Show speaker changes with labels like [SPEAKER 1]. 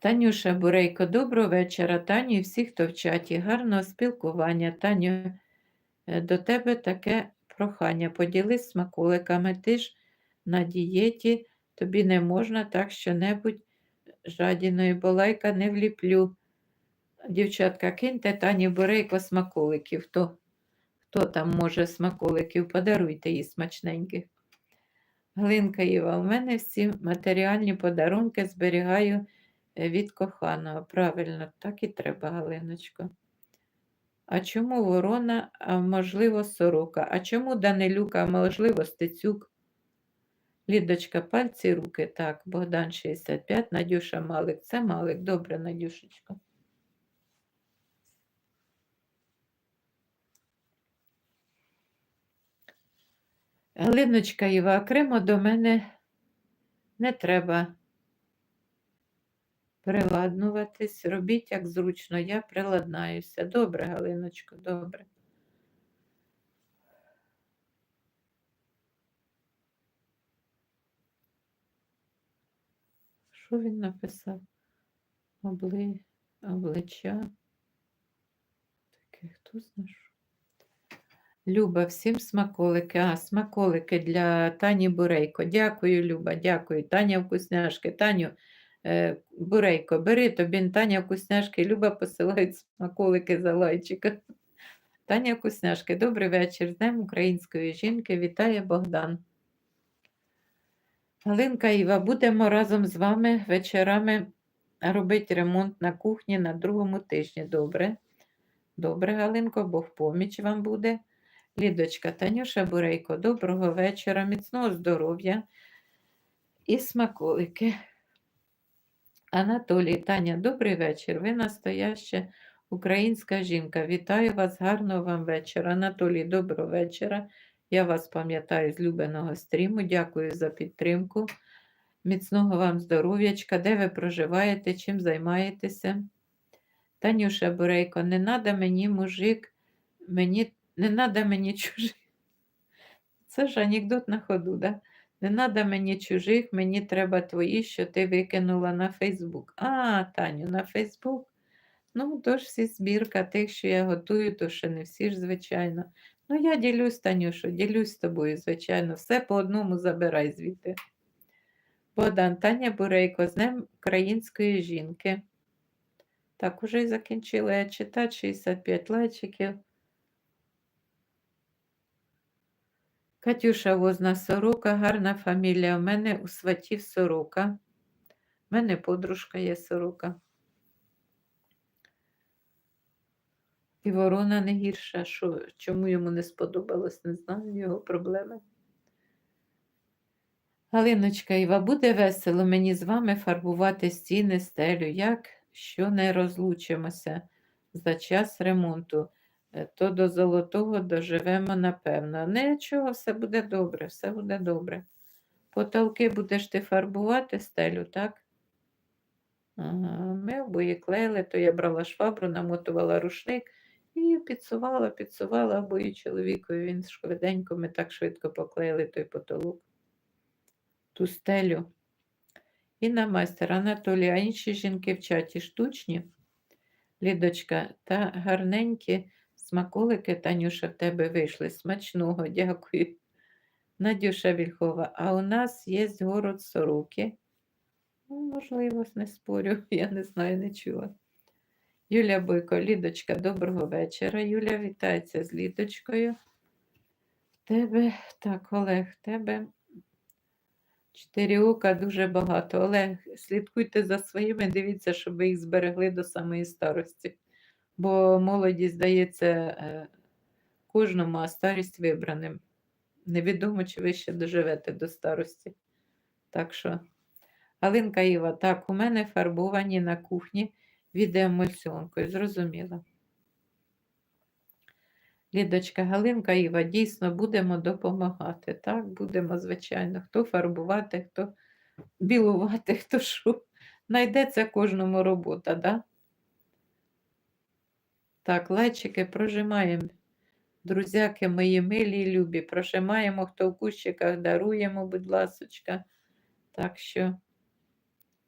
[SPEAKER 1] Танюша Бурейко, доброго вечора. Таню і всі, хто в чаті. Гарного спілкування. Таню, е, до тебе таке прохання. Поділись смаколиками. Ти ж на дієті, тобі не можна так що-небудь жадіною, бо лайка не вліплю. Дівчатка, киньте Тані Бурейко смаколиків. Хто, хто там може смаколиків? Подаруйте їй смачненьких. Глинка Іва, у мене всі матеріальні подарунки зберігаю від коханого. Правильно, так і треба, Галиночко. А чому ворона, а можливо, сорока? А чому Данилюка, а можливо, Стецюк? Лідочка, пальці, руки. Так, Богдан 65, Надюша Малик. Це Малик. Добре, Надюшечко. Галиночка Іва, окремо до мене не треба приладнуватись. Робіть як зручно, я приладнаюся. Добре, Галиночко, добре. Що він написав? Обли... Обличчя. Таке, хто знає? Люба, всім смаколики. А, смаколики для Тані Бурейко. Дякую, Люба, дякую. Таня вкусняшки. Таню Бурейко, бери тобі Таня вкусняшки. Люба посилають смаколики за лайчика. Таня вкусняшки, добрий вечір. З Днем української жінки. Вітає Богдан. Галинка Іва, будемо разом з вами вечорами робити ремонт на кухні на другому тижні. Добре. Добре, Галинко, Бог поміч вам буде. Лідочка, Танюша Бурейко, доброго вечора, міцного здоров'я і смаколики. Анатолій, Таня, добрий вечір. Ви настояща українська жінка. Вітаю вас, гарного вам вечора. Анатолій, доброго вечора. Я вас пам'ятаю з любеного стріму. Дякую за підтримку. Міцного вам здоров'ячка. Де ви проживаєте, чим займаєтеся? Танюша Бурейко, не надо мені мужик, мені не надо мені чужих. Це ж анекдот на ходу, да? Не надо мені чужих, мені треба твої, що ти викинула на Фейсбук. А, Таню, на Фейсбук. Ну, то ж всі збірка тих, що я готую, то ще не всі ж, звичайно. Ну, я ділюсь, Танюшо, ділюсь з тобою, звичайно. Все по одному забирай звідти. Богдан, Таня Бурейко, з Днем української жінки. Так, уже й закінчила я читати 65 лайчиків. Катюша Возна Сорока, гарна фамілія. У мене у сватів сорока. У мене подружка є сорока. І ворона не гірша. Що, чому йому не сподобалось, не знаю його проблеми. Галиночка Іва, буде весело мені з вами фарбувати стіни, стелю, як що не розлучимося за час ремонту. Е, то до золотого доживемо, напевно. Нічого, все буде добре, все буде добре. Потолки будеш ти фарбувати стелю, так? Ага, Ми обоє клеїли, то я брала швабру, намотувала рушник і підсувала, підсувала обоє чоловікові. Він швиденько, ми так швидко поклеїли той потолок, ту стелю. І на майстер Анатолій, а інші жінки в чаті штучні, Лідочка, та гарненькі. Смаколики, Танюша, в тебе вийшли. Смачного, дякую. Надюша Вільхова, а у нас є город сороки. Ну, можливо, не спорю, я не знаю, не чула. Юля Бойко, Лідочка, доброго вечора. Юля вітається з Лідочкою. Тебе, так, Олег, тебе чотири ока дуже багато. Олег, слідкуйте за своїми, дивіться, щоб їх зберегли до самої старості бо молодість здається е, кожному, а старість вибраним. Невідомо, чи ви ще доживете до старості. Так що, Галинка Іва, так, у мене фарбовані на кухні відеоемульсіонкою, зрозуміла. Лідочка Галинка Іва, дійсно будемо допомагати. Так, будемо, звичайно, хто фарбувати, хто білувати, хто що. Найдеться кожному робота, да? Так, лайчики прожимаємо. Друзяки мої милі і любі, прожимаємо, хто в кущиках даруємо, будь ласочка. Так що